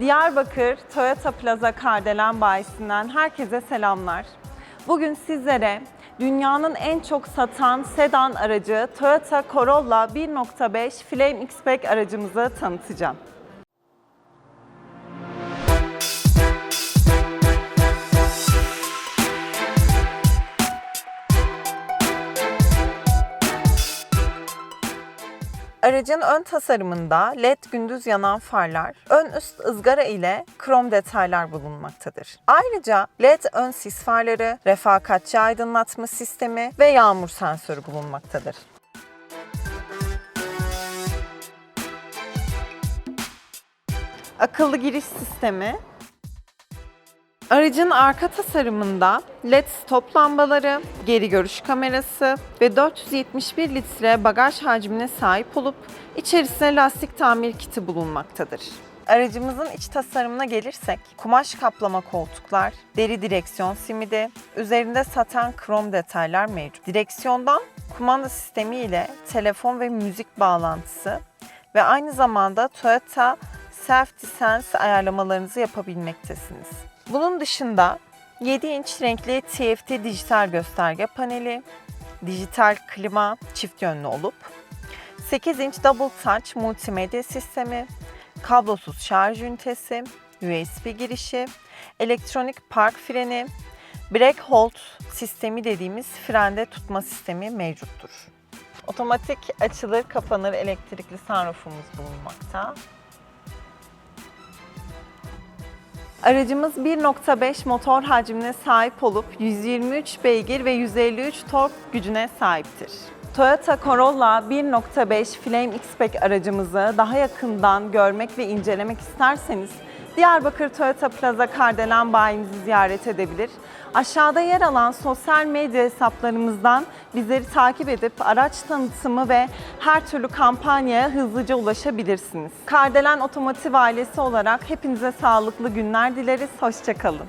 Diyarbakır Toyota Plaza Kardelen bayisinden herkese selamlar. Bugün sizlere dünyanın en çok satan sedan aracı Toyota Corolla 1.5 Flame X-Pack aracımızı tanıtacağım. Aracın ön tasarımında LED gündüz yanan farlar, ön üst ızgara ile krom detaylar bulunmaktadır. Ayrıca LED ön sis farları, refakatçi aydınlatma sistemi ve yağmur sensörü bulunmaktadır. Akıllı giriş sistemi Aracın arka tasarımında LED stop lambaları, geri görüş kamerası ve 471 litre bagaj hacmine sahip olup içerisinde lastik tamir kiti bulunmaktadır. Aracımızın iç tasarımına gelirsek, kumaş kaplama koltuklar, deri direksiyon simidi, üzerinde saten krom detaylar mevcut. Direksiyondan kumanda sistemi ile telefon ve müzik bağlantısı ve aynı zamanda Toyota Safety Sense ayarlamalarınızı yapabilmektesiniz. Bunun dışında 7 inç renkli TFT dijital gösterge paneli, dijital klima çift yönlü olup 8 inç double touch multimedya sistemi, kablosuz şarj ünitesi, USB girişi, elektronik park freni, brake hold sistemi dediğimiz frende tutma sistemi mevcuttur. Otomatik açılır kapanır elektrikli sunroofumuz bulunmakta. Aracımız 1.5 motor hacmine sahip olup 123 beygir ve 153 tork gücüne sahiptir. Toyota Corolla 1.5 Flame X-Pack aracımızı daha yakından görmek ve incelemek isterseniz Diyarbakır Toyota Plaza Kardelen bayimizi ziyaret edebilir. Aşağıda yer alan sosyal medya hesaplarımızdan bizleri takip edip araç tanıtımı ve her türlü kampanyaya hızlıca ulaşabilirsiniz. Kardelen Otomotiv ailesi olarak hepinize sağlıklı günler dileriz. Hoşçakalın.